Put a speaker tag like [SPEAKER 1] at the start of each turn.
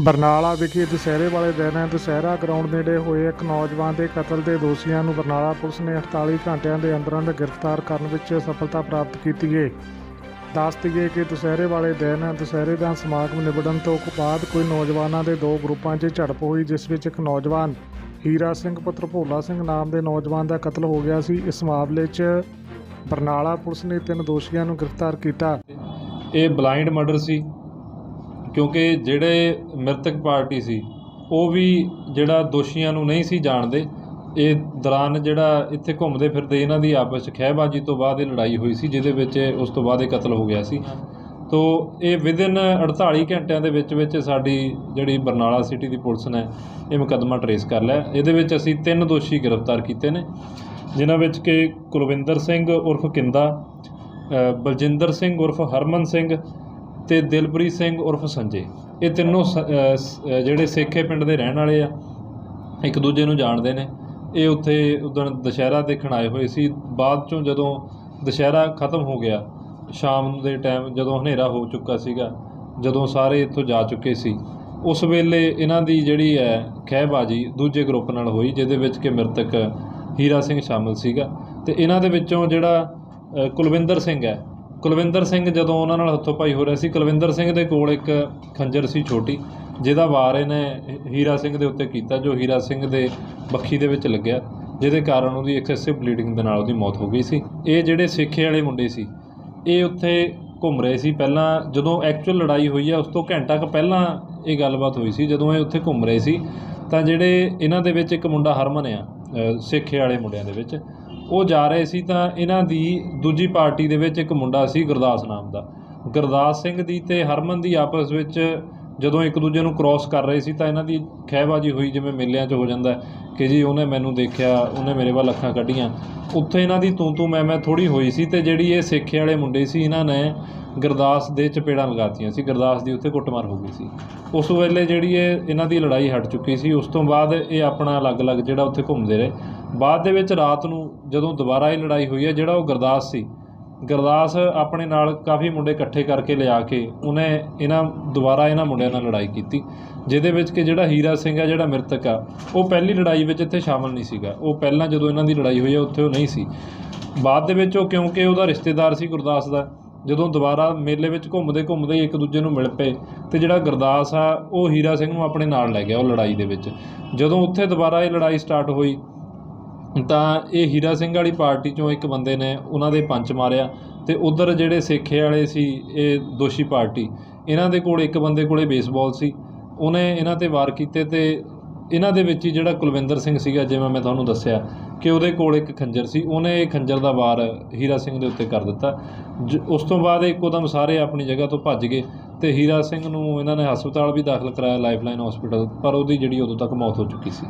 [SPEAKER 1] ਬਰਨਾਲਾ ਵਿਖੇ ਦੁਸਹਿਰੇ ਵਾਲੇ ਦਿਨ ਦੁਸਹਿਰਾ ਗਰਾਊਂਡ ਨੇੜੇ ਹੋਏ ਇੱਕ ਨੌਜਵਾਨ ਦੇ ਕਤਲ ਦੇ ਦੋਸ਼ੀਆਂ ਨੂੰ ਬਰਨਾਲਾ ਪੁਲਿਸ ਨੇ 48 ਘੰਟਿਆਂ ਦੇ ਅੰਦਰ ਅੰਦਰ ਗ੍ਰਿਫਤਾਰ ਕਰਨ ਵਿੱਚ ਸਫਲਤਾ ਪ੍ਰਾਪਤ ਕੀਤੀ ਹੈ ਦੱਸ ਦਈਏ ਕਿ ਦੁਸਹਿਰੇ ਵਾਲੇ ਦਿਨ ਦੁਸਹਿਰੇ ਦਾ ਸਮਾਗਮ ਨਿਬੜਨ ਤੋਂ ਬਾਅਦ ਕੋਈ ਨੌਜਵਾਨਾਂ ਦੇ ਦੋ ਗਰੁੱਪਾਂ 'ਚ ਝੜਪ ਹੋਈ, ਜਿਸ ਵਿੱਚ ਇੱਕ ਨੌਜਵਾਨ ਹੀਰਾ ਸਿੰਘ, ਪੁੱਤਰ ਭੋਲਾ ਸਿੰਘ ਨਾਮ ਦੇ ਨੌਜਵਾਨ ਦਾ ਕਤਲ ਹੋ ਗਿਆ ਸੀ। ਇਸ ਮਾਮਲੇ 'ਚ ਬਰਨਾਲਾ ਪੁਲਿਸ ਨੇ ਤਿੰਨ ਦੋਸ਼ੀਆਂ ਨੂੰ ਗ੍ਰਿਫਤਾਰ ਕੀਤਾ।
[SPEAKER 2] ਇਹ ਬਲਾਈਂਡ ਮਰਡਰ ਸੀ। ਕਿਉਂਕਿ ਜਿਹੜੇ ਮ੍ਰਿਤਕ ਪਾਰਟੀ ਸੀ, ਉਹ ਵੀ ਜਿਹੜਾ ਦੋਸ਼ੀਆਂ ਨੂੰ ਨਹੀਂ ਸੀ ਜਾਣਦੇ, ਇਹ ਦੌਰਾਨ ਜਿਹੜਾ ਇੱਥੇ ਘੁੰਮਦੇ ਫਿਰਦੇ ਇਹਨਾਂ ਦੀ ਆਪਸ 'ਚ ਖਹਿਬਾਜ਼ੀ ਤੋਂ ਬਾਅਦ ਇਹ ਲੜਾਈ ਹੋਈ ਸੀ, ਜਿਹਦੇ ਵਿੱਚ ਉਸ ਤੋਂ ਬਾਅਦ ਇਹ ਕਤਲ ਹੋ ਗਿਆ ਸੀ। ਤੋ ਇਹ ਵਿਦਿਨ 48 ਘੰਟਿਆਂ ਦੇ ਵਿੱਚ ਵਿੱਚ ਸਾਡੀ ਜਿਹੜੀ ਬਰਨਾਲਾ ਸਿਟੀ ਦੀ ਪੁਲਿਸ ਨੇ ਇਹ ਮੁਕੱਦਮਾ ਟਰੇਸ ਕਰ ਲਿਆ। ਇਹਦੇ ਵਿੱਚ ਅਸੀਂ ਤਿੰਨ ਦੋਸ਼ੀ ਗ੍ਰਿਫਤਾਰ ਕੀਤੇ ਨੇ, ਜਿਨ੍ਹਾਂ ਵਿੱਚ ਕਿ ਕੁਲਵਿੰਦਰ ਸਿੰਘ ਉਰਫ ਕਿੰਦਾ ਬਲਜਿੰਦਰ ਸਿੰਘ ਉਰਫ ਹਰਮਨ ਸਿੰਘ ਤੇ ਦਿਲਪ੍ਰੀਤ ਸਿੰਘ ਉਰਫ ਸੰਜੇ। ਇਹ ਤਿੰਨੋਂ ਸ- ਜਿਹੜੇ ਸੇਖੇ ਪਿੰਡ ਦੇ ਰਹਿਣ ਵਾਲੇ ਆ, ਇੱਕ ਦੂਜੇ ਨੂੰ ਜਾਣਦੇ ਨੇ। ਇਹ ਉੱਥੇ ਉਦੋਂ ਦੁਸ਼ਹਿਰਾ ਦੇਖਣ ਆਏ ਹੋਏ ਸੀ। ਬਾਅਦ ਚੋਂ ਜਦੋਂ ਦੁਸ਼ਹਿਰਾ ਖਤਮ ਹੋ ਗਿਆ, ਸ਼ਾਮ ਦੇ ਟਾਈਮ ਜਦੋਂ ਹਨੇਰਾ ਹੋ ਚੁੱਕਾ ਸੀਗਾ, ਜਦੋਂ ਸਾਰੇ ਇੱਥੋਂ ਜਾ ਚੁੱਕੇ ਸੀ। ਉਸ ਵੇਲੇ ਇਹਨਾਂ ਦੀ ਜਿਹੜੀ ਹੈ ਖਹਿਬਾਜੀ ਦੂਜੇ ਗਰੁੱਪ ਨਾਲ ਹੋਈ, ਜਿਹਦੇ ਵਿੱਚ ਕਿ ਮ੍ਰਿਤਕ ਹੀਰਾ ਸਿੰਘ ਸ਼ਾਮਲ ਸੀਗਾ। ਤੇ ਇਹਨਾਂ ਦੇ ਵਿੱਚੋਂ ਜਿਹੜਾ ਕੁਲਵਿੰਦਰ ਸਿੰਘ ਹੈ ਕੁਲਵਿੰਦਰ ਸਿੰਘ ਜਦੋਂ ਉਹਨਾਂ ਨਾਲ ਹੱਥੋਂ ਪਾਈ ਹੋ ਰਿਹਾ ਸੀ ਕੁਲਵਿੰਦਰ ਸਿੰਘ ਦੇ ਕੋਲ ਇੱਕ ਖੰਜਰ ਸੀ ਛੋਟੀ ਜਿਹਦਾ ਵਾਰ ਇਹਨੇ ਹੀਰਾ ਸਿੰਘ ਦੇ ਉੱਤੇ ਕੀਤਾ ਜੋ ਹੀਰਾ ਸਿੰਘ ਦੇ ਬੱਖੀ ਦੇ ਵਿੱਚ ਲੱਗਿਆ ਜਿਹਦੇ ਕਾਰਨ ਉਹਦੀ ਐਕਸੈਸਿਵ ਬਲੀਡਿੰਗ ਦੇ ਨਾਲ ਉਹਦੀ ਮੌਤ ਹੋ ਗਈ ਸੀ। ਇਹ ਜਿਹੜੇ ਸੇਖੇ ਵਾਲੇ ਮੁੰਡੇ ਸੀ ਇਹ ਉੱਥੇ ਘੁੰਮ ਰਹੇ ਸੀ। ਪਹਿਲਾਂ ਜਦੋਂ ਐਕਚੁਅਲ ਲੜਾਈ ਹੋਈ ਆ ਉਸ ਤੋਂ ਘੰਟਾ ਕੁ ਪਹਿਲਾਂ ਇਹ ਗੱਲਬਾਤ ਹੋਈ ਸੀ ਜਦੋਂ ਇਹ ਉੱਥੇ ਘੁੰਮ ਰਹੇ ਸੀ ਤਾਂ ਜਿਹੜੇ ਇਹਨਾਂ ਦੇ ਵਿੱਚ ਇੱਕ ਮੁੰਡਾ ਹਰਮਨ ਆ ਅ, ਸੇਖੇ ਵਾਲੇ ਮੁੰਡਿਆਂ ਦੇ ਵਿੱਚ ਉਹ ਜਾ ਰਹੇ ਸੀ ਤਾਂ ਇਹਨਾਂ ਦੀ ਦੂਜੀ ਪਾਰਟੀ ਦੇ ਵਿੱਚ ਇੱਕ ਮੁੰਡਾ ਸੀ ਗੁਰਦਾਸ ਨਾਮ ਦਾ। ਗੁਰਦਾਸ ਸਿੰਘ ਦੀ ਤੇ ਹਰਮਨ ਦੀ ਆਪਸ ਵਿੱਚ ਜਦੋਂ ਇੱਕ ਦੂਜੇ ਨੂੰ ਕ੍ਰਾਸ ਕਰ ਰਹੇ ਸੀ ਤਾਂ ਇਹਨਾਂ ਦੀ ਖਹਿਬਾਜੀ ਹੋਈ ਜਿਵੇਂ ਮੇਲਿਆਂ 'ਚ ਹੋ ਜਾਂਦਾ ਕਿ ਜੀ ਉਹਨੇ ਮੈਨੂੰ ਦੇਖਿਆ, ਉਹਨੇ ਮੇਰੇ ਵੱਲ ਅੱਖਾਂ ਕੱਢੀਆਂ। ਉੱਥੇ ਇਹਨਾਂ ਦੀ ਤੂੰ ਤੂੰ ਮੈਂ ਮੈਂ ਥੋੜੀ ਹੋਈ ਸੀ ਤੇ ਜਿਹੜੀ ਇਹ ਸੇਖੇ ਵਾਲੇ ਮੁੰਡੇ ਸੀ, ਇਹਨਾਂ ਨੇ ਗੁਰਦਾਸ ਦੇ ਚਪੇੜਾਂ ਲਗਾਤੀਆਂ ਸੀ, ਗੁਰਦਾਸ ਦੀ ਉੱਥੇ ਕੁੱਟਮਾਰ ਹੋ ਗਈ ਸੀ। ਉਸ ਵੇਲੇ ਜਿਹੜੀ ਇਹ ਇਹਨਾਂ ਦੀ ਲੜਾਈ ਹਟ ਚੁੱਕੀ ਸੀ, ਉਸ ਤੋਂ ਬਾਅਦ ਇਹ ਆਪਣਾ ਅਲੱਗ-ਅਲੱਗ ਜਿਹੜਾ ਉੱਥੇ ਘੁੰਮਦੇ ਰਹੇ। ਬਾਅਦ ਦੇ ਵਿੱਚ ਰਾਤ ਨੂੰ ਜਦੋਂ ਦੁਬਾਰਾ ਇਹ ਲੜਾਈ ਹੋਈ ਹੈ, ਜਿਹੜਾ ਉਹ ਗੁਰਦਾਸ ਸੀ, ਗੁਰਦਾਸ ਆਪਣੇ ਨਾਲ ਕਾਫੀ ਮੁੰਡੇ ਇਕੱਠੇ ਕਰਕੇ ਲਿਆ ਕੇ ਉਹਨੇ ਇਹਨਾਂ, ਦੁਬਾਰਾ ਇਹਨਾਂ ਮੁੰਡਿਆਂ ਨਾਲ ਲੜਾਈ ਕੀਤੀ, ਜਿਹਦੇ ਵਿੱਚ ਕਿ ਜਿਹੜਾ ਹੀਰਾ ਸਿੰਘ ਆ, ਜਿਹੜਾ ਮ੍ਰਿਤਕ ਆ, ਉਹ ਪਹਿਲੀ ਲੜਾਈ ਵਿੱਚ ਇੱਥੇ ਸ਼ਾਮਲ ਨਹੀਂ ਸੀਗਾ। ਉਹ ਪਹਿਲਾਂ ਜਦੋਂ ਇਹਨਾਂ ਦੀ ਲੜਾਈ ਹੋਈ ਆ ਉੱਥੇ ਉਹ ਨਹੀਂ ਸੀ। ਬਾਅਦ ਦੇ ਵਿੱਚ ਉਹ ਕਿਉਂਕਿ ਉਹਦਾ ਰਿਸ਼ਤੇਦਾਰ ਸੀ ਗੁਰਦਾਸ ਦਾ ਜਦੋਂ ਦੁਬਾਰਾ ਮੇਲੇ ਵਿੱਚ ਘੁੰਮਦੇ ਘੁੰਮਦੇ ਇੱਕ ਦੂਜੇ ਨੂੰ ਮਿਲ ਪਏ ਤੇ ਜਿਹੜਾ ਗੁਰਦਾਸ ਆ, ਉਹ ਹੀਰਾ ਸਿੰਘ ਨੂੰ ਆਪਣੇ ਨਾਲ ਲੈ ਗਿਆ ਉਹ ਲੜਾਈ ਦੇ ਵਿੱਚ। ਜਦੋਂ ਉੱਥੇ ਦੁਬਾਰਾ ਇਹ ਲੜਾਈ ਸਟਾਰਟ ਹੋਈ, ਤਾਂ ਇਹ ਹੀਰਾ ਸਿੰਘ ਵਾਲੀ ਪਾਰਟੀ ਚੋਂ ਇੱਕ ਬੰਦੇ ਨੇ ਉਹਨਾਂ ਦੇ ਪੰਚ ਮਾਰਿਆ ਤੇ ਉਧਰ ਜਿਹੜੇ ਸੇਖੇ ਵਾਲੇ ਸੀ, ਇਹ ਦੋਸ਼ੀ ਪਾਰਟੀ, ਇਹਨਾਂ ਦੇ ਕੋਲ ਇੱਕ ਬੰਦੇ ਕੋਲੇ ਬੇਸਬਾਲ ਸੀ, ਉਹਨੇ ਇਹਨਾਂ ਤੇ ਵਾਰ ਕੀਤੇ ਤੇ ਇਹਨਾਂ ਦੇ ਵਿੱਚ ਹੀ ਜਿਹੜਾ ਕੁਲਵਿੰਦਰ ਸਿੰਘ ਸੀਗਾ, ਜਿਵੇਂ ਮੈਂ ਤੁਹਾਨੂੰ ਦੱਸਿਆ ਕਿ ਉਹਦੇ ਕੋਲ ਇੱਕ ਖੰਜਰ ਸੀ, ਉਹਨੇ ਇਹ ਖੰਜਰ ਦਾ ਵਾਰ ਹੀਰਾ ਸਿੰਘ ਦੇ ਉੱਤੇ ਕਰ ਦਿੱਤਾ। ਜ- ਉਸ ਤੋਂ ਬਾਅਦ ਇੱਕੋਦਮ ਸਾਰੇ ਆਪਣੀ ਜਗ੍ਹਾ ਤੋਂ ਭੱਜ ਗਏ ਤੇ ਹੀਰਾ ਸਿੰਘ ਨੂੰ ਇਹਨਾਂ ਨੇ ਹਸਪਤਾਲ ਵੀ ਦਾਖਲ ਕਰਾਇਆ, ਲਾਈਫਲਾਈਨ ਹਸਪੀਟਲ ਪਰ ਉਹਦੀ ਜਿਹੜੀ ਉਦੋਂ ਤੱਕ ਮੌਤ ਹੋ ਚੁੱਕੀ ਸੀ।